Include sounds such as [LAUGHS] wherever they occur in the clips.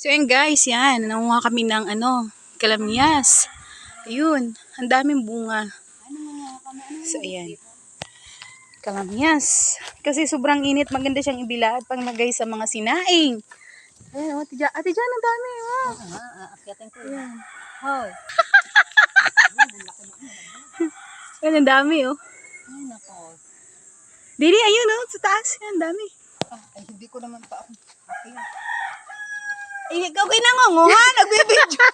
So yun guys, yan. Nangunga kami ng ano, kalamyas. Ayun, ang daming bunga. So ayan. Kalamyas. Kasi sobrang init, maganda siyang ibilad pang lagay sa mga sinaing. Ayan, oh, ate Jan, ate Jan, ang dami, oh. Aakyatin ko. Ayan. Hoy. [LAUGHS] Ayan, ang dami, oh. Ay, nako. Dili, ayun, oh, sa taas. Ayan, ang dami. Ah, ay, hindi ko naman pa ako. Okay. Eh, ikaw kayo nangunguha, nagbibidyo.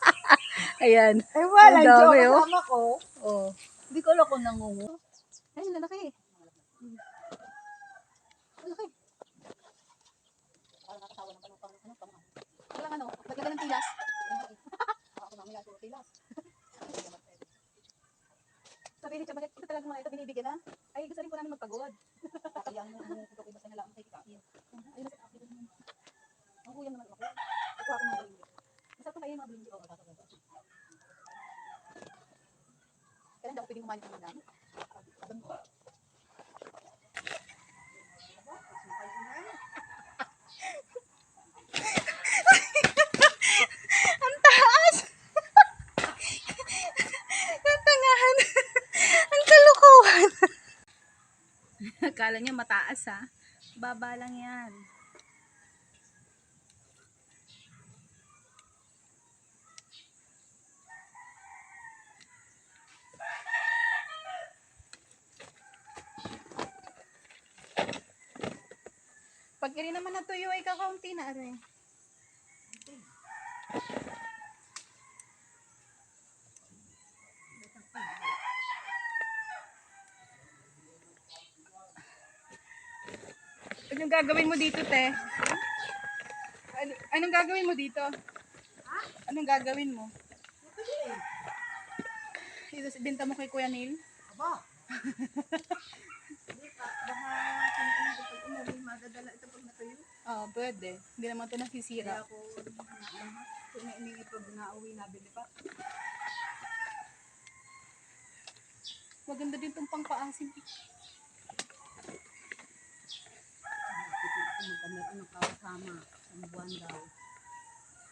[LAUGHS] Ayan. Ay, wala. Ang dami, dami, oh. kasama ko. Oh. Hindi ko alam kung nangungo. Ay, lalaki. Lalaki. Walang ano, lagyan ng tilas. Ako namin lahat ng tilas. Sabi ni Chabalet, ito talaga mga ito binibigyan na. Ay, gusto rin po namin magpagod. [LAUGHS] Kaya ano, ano, ito iba sa nila ang kikain. Ay, nasa akin naman. Ang kuyang naman ako. Ito ako mga blingi. Masarap pa kayo yung mga blingi. Oo, masarap pa. Dami. Ang taas! Ang tangahan! Ang kalukuhan! Akala niya mataas ha. Baba lang yan. Pag rin naman natuyo ay kakaunti na rin. Anong gagawin mo dito, te? Ano, anong gagawin mo dito? Anong gagawin mo? Ito, binta mo kay Kuya Neil? Aba, [LAUGHS] Baka kung ano pag umuwi, madadala ito pag natuyo? Oo, pwede. Hindi naman ito nasisira. ako kung ini pag nauwi na bili pa. Maganda din itong pangpaasim. Ako magkamit ano kasama. Ang buwan daw.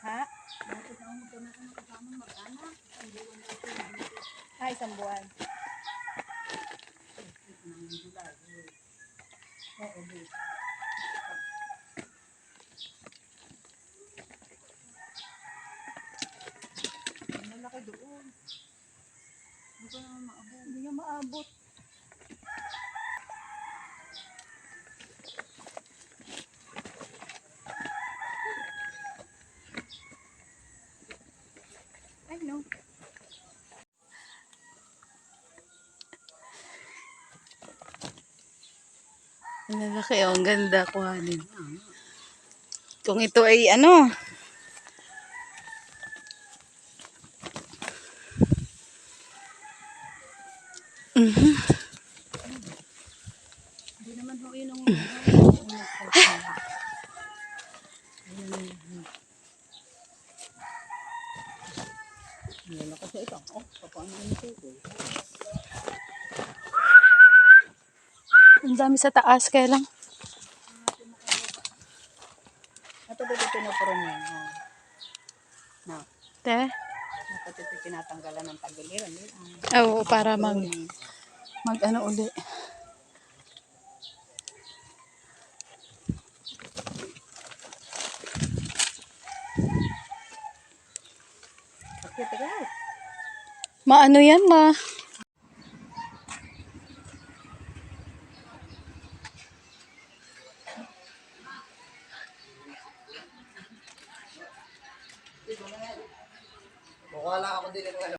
Ha? Bakit ako magkamit ano kasama mag-anak? Ang buwan daw. Ah, isang buwan. Lalaki doon. Hindi ko naman maabot. Hindi niya maabot. Ay, no. Ang lalaki, oh. Ang ganda kuhanin. Kung ito ay ano, Mhm. Hindi naman yun ang Wala kasi ito. Oh, papaano? Ang dami sa taas, kaya lang. Ito dito pinupurong yun. Oh. Na, Te? ito tinatanggalan ng tagiliran. Yun. Oo, para mag, mag ano uli. Maano yan, ma?